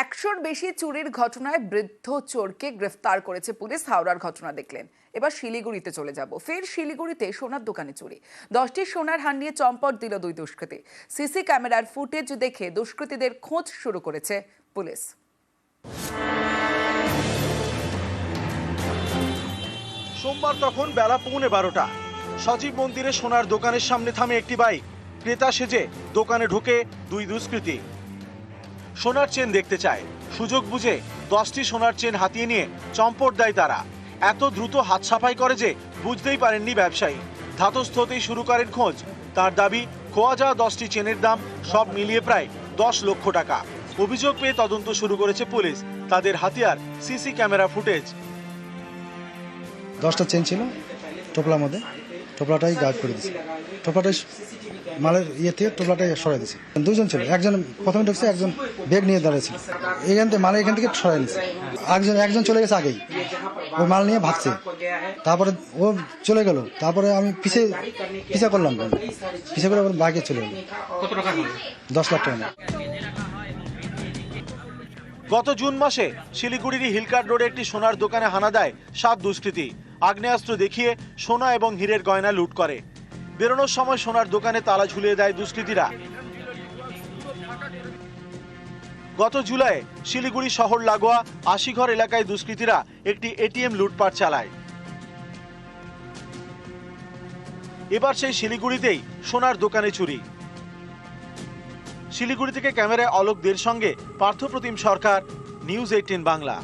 একশোর বেশি চুরির ঘটনায় বৃদ্ধ চোরকে গ্রেফতার করেছে পুলিশ। হাওড়ার ঘটনা দেখলেন। এবার শিলিগুড়িতে চলে যাব। ফের শিলিগুড়িতে সোনার দোকানে চুরি। দশটি সোনার হার নিয়ে চম্পট দিল দুই দুষ্কৃতী। সিসি ক্যামেরার ফুটেজ দেখে দুষ্কৃতীদের খোঁজ শুরু করেছে পুলিশ। সোমবার তখন বেলা পৌনে বারোটা। সজীব মন্দিরে সোনার দোকানের সামনে থামে একটি বাইক। ক্রেতা সেজে দোকানে ঢুকে দুই দুষ্কৃতী। সোনার চেন দেখতে চায়। সুযোগ বুঝে দশটি সোনার চেন হাতিয়ে নিয়ে চম্পট দেয় তারা। এত দ্রুত হাত সাফাই করে যে বুঝতেই পারেননি ব্যবসায়ী। ধাতস্থ হতেই শুরু করেন খোঁজ। তার দাবি, খোয়া যাওয়া দশটি চেনের দাম সব মিলিয়ে প্রায় দশ লক্ষ টাকা। অভিযোগ পেয়ে তদন্ত শুরু করেছে পুলিশ। তাদের হাতিয়ার সিসি ক্যামেরা ফুটেজ। দশটা চেন ছিল, টোপলার মধ্যে। টোপলাটাই গায়েব করে দিয়েছে। টোপলাটাই মালের ইয়ে থেকে টোপলাটাই সরাই দিয়েছে দুজন ছিল একজন প্রথমে ঢুকছে একজন ব্যাগ নিয়ে দাঁড়িয়েছিল এখান থেকে মাল এখান থেকে সরাই নিয়েছে একজন একজন চলে গেছে আগেই। ওই মাল নিয়ে ভাগছে। তারপরে ও চলে গেল। তারপরে আমি পিছে পিছা করলাম। পিছে করে বাইকে চলে গেল দশ লাখ টাকা গত জুন মাসে শিলিগুড়ির হিলকার্ট রোডে একটি সোনার দোকানে হানা দেয় সাত দুষ্কৃতী। আগ্নেয়াস্ত্র দেখিয়ে সোনা এবং হীরের গয়না লুট করে। বেরোনোর সময় সোনার দোকানে তালা ঝুলিয়ে দেয় দুষ্কৃতীরা। গত জুলাই শিলিগুড়ি শহর লাগোয়া আশিঘর এলাকায় দুষ্কৃতীরা একটি এটিএম লুটপাট চালায়। এবার সেই শিলিগুড়িতেই সোনার দোকানে চুরি। শিলিগুড়ি থেকে ক্যামেরায় অলোক দের সঙ্গে পার্থপ্রতিম সরকার, নিউজ এইটিন বাংলা।